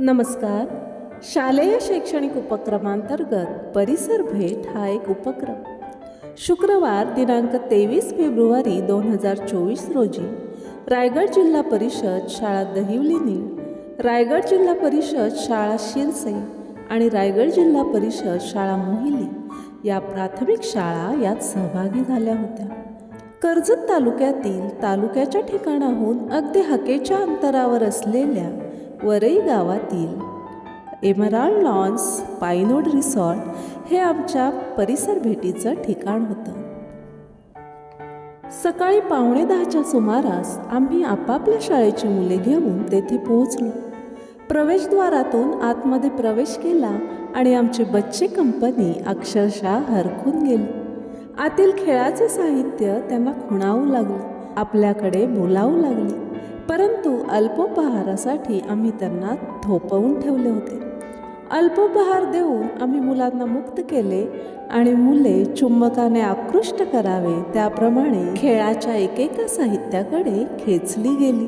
नमस्कार. शालेय शैक्षणिक उपक्रमांतर्गत परिसर भेट हा एक उपक्रम. शुक्रवार दिनांक तेवीस फेब्रुवारी दोन हजार चोवीस रोजी रायगड जिल्हा परिषद शाळा दहिवली रायगड जिल्हा परिषद शाळा शिरसे आणि रायगड जिल्हा परिषद शाळा मोहिली या प्राथमिक शाळा यात सहभागी झाल्या होत्या. कर्जत तालुक्यातील तालुक्याच्या ठिकाणाहून अगदी हकेच्या अंतरावर असलेल्या वरई गावातील एमराल्ड लॉन्स पायनोड रिसॉर्ट हे आमच्या परिसर भेटीचं ठिकाण होतं. सकाळी पावणे दहाच्या सुमारास आम्ही आपापल्या शाळेची मुले घेऊन तेथे पोहोचलो. प्रवेशद्वारातून आतमध्ये प्रवेश केला आणि आमची बच्चे कंपनी अक्षरशः हरकून गेली. आतील खेळाचे साहित्य त्यांना खुणावू लागले. आपल्याकडे बोलावू लागली. परंतु अल्पोपहारासाठी आम्ही त्यांना थोपवून ठेवले होते. अल्पोपहार देऊन आम्ही मुलांना मुक्त केले आणि मुले चुंबकाने आकृष्ट करावे त्याप्रमाणे खेळाच्या एकेका साहित्याकडे खेचली गेली.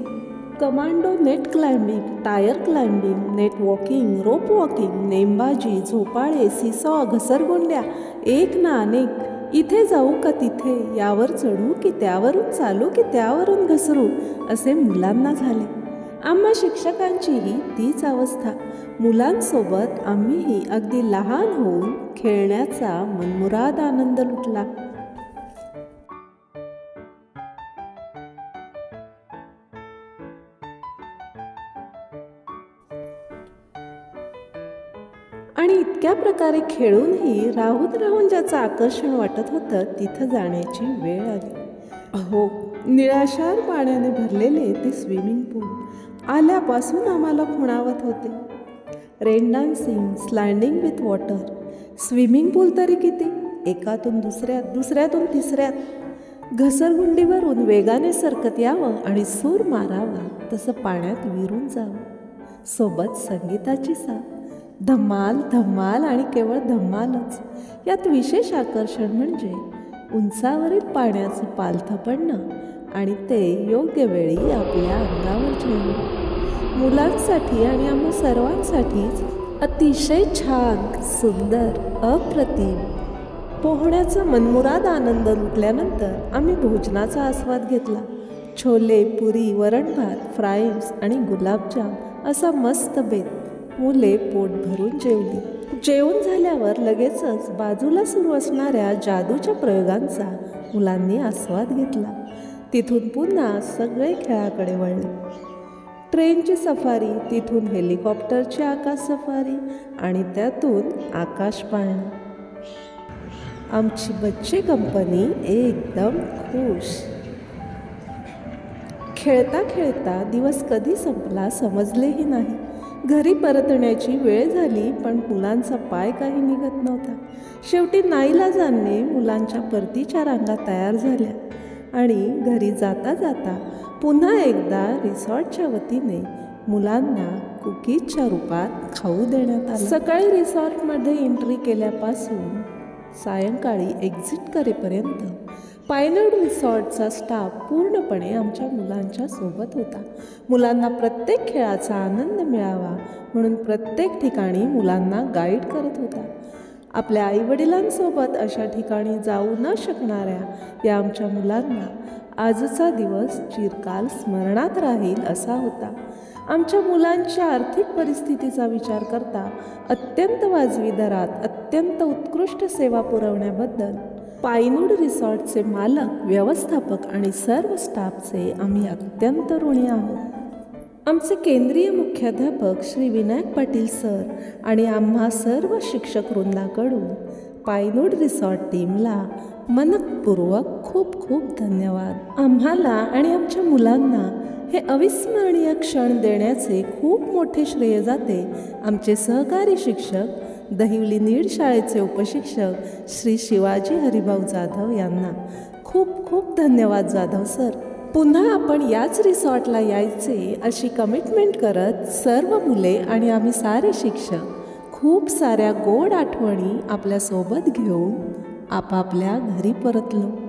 Commando net climbing tyre climbing net walking rope walking नेमबाजी झोपाळे सिसॉ घसरगुंड्या एक ना अनेक इथे जाऊ का तिथे? यावर चढू की त्यावरून चालू की त्यावरून घसरू? असे मुलांना झाले. आम्हा शिक्षकांचीही तीच अवस्था. मुलांसोबत आम्हीही अगदी लहान होऊन खेळण्याचा मनमुराद आनंद लुटला. आणि इतक्या प्रकारे खेळूनही राहून राहून ज्याचं आकर्षण वाटत होतं तिथं जाण्याची वेळ आली. अहो निळाशार पाण्याने भरलेले ते स्विमिंग पूल आल्यापासून आम्हाला खुणावत होते. Rain dancing sliding with water. Swimming pool तरी किती? एकातून दुसऱ्यात दुसऱ्यातून तिसऱ्यात. घसरगुंडीवरून वेगाने सरकत यावं आणि सूर मारावा तसं पाण्यात विरून जावं. सोबत संगीताची साथ. धमाल धमाल आणि केवळ धमालच. यात विशेष आकर्षण म्हणजे उंचावरील पाण्याचं पालथं पडणं आणि ते योग्य वेळी आपल्या अंगावर ठेवणं मुलांसाठी आणि आम्हा सर्वांसाठीच अतिशय छान सुंदर अप्रतिम. पोहण्याचा मनमुराद आनंद लुटल्यानंतर आम्ही भोजनाचा आस्वाद घेतला. छोले पुरी वरण भात फ्राईज आणि गुलाबजाम असा मस्त बेत. मुले पोट भरून जेवली. जेवण झाल्यावर लगेचच बाजूला सुरू असणाऱ्या जादूच्या प्रयोगांचा मुलांनी आस्वाद घेतला. तिथून पुन्हा सगळे खेळाकडे वळले. ट्रेनची सफारी तिथून हेलिकॉप्टरची आकाश सफारी आणि त्यातून आकाश पाळणं आमची बच्चे कंपनी एकदम खुश. खेळता खेळता दिवस कधी संपला समजलेही नाही. घरी परतण्याची वेळ झाली पण मुलांचा पाय काही निघत नव्हता. शेवटी नाईलाजाने मुलांच्या परतीच्या रांगा तयार झाल्या आणि घरी जाता जाता पुन्हा एकदा रिसॉर्टच्या वतीने मुलांना कुकीजच्या रूपात खाऊ देण्यात आलं. सकाळी रिसॉर्टमध्ये एंट्री केल्यापासून सायंकाळी एक्झिट करेपर्यंत पायलट रिसॉर्टचा स्टाफ पूर्णपणे आमच्या मुलांच्या सोबत होता. मुलांना प्रत्येक खेळाचा आनंद मिळावा म्हणून प्रत्येक ठिकाणी मुलांना गाईड करत होता. आपल्या आईवडिलांसोबत अशा ठिकाणी जाऊ न शकणाऱ्या या आमच्या मुलांना आजचा दिवस चिरकाल स्मरणात राहील असा होता. आमच्या मुलांच्या आर्थिक परिस्थितीचा विचार करता अत्यंत वाजवी दरात अत्यंत उत्कृष्ट सेवा पुरवण्याबद्दल पायनूड रिसॉर्टचे मालक व्यवस्थापक आणि सर्व स्टाफचे आम्ही अत्यंत ऋणी आहोत. आमचे केंद्रीय मुख्याध्यापक श्री विनायक पाटील सर आणि आम्हा सर्व शिक्षक वृंदाकडून पायनूड रिसॉर्ट टीमला मनपूर्वक खूप खूप धन्यवाद. आम्हाला आणि आमच्या मुलांना हे अविस्मरणीय क्षण देण्याचे खूप मोठे श्रेय जाते. आमचे सहकारी शिक्षक दहिवली नीड शाळेचे उपशिक्षक श्री शिवाजी हरिभाऊ जाधव यांना खूप खूप धन्यवाद जाधव सर. पुन्हा आपण याच रिसॉर्टला यायचे अशी कमिटमेंट करत सर्व मुले आणि आम्ही सारे शिक्षक खूप साऱ्या गोड आठवणी आपल्यासोबत घेऊन आपापल्या घरी परतलो.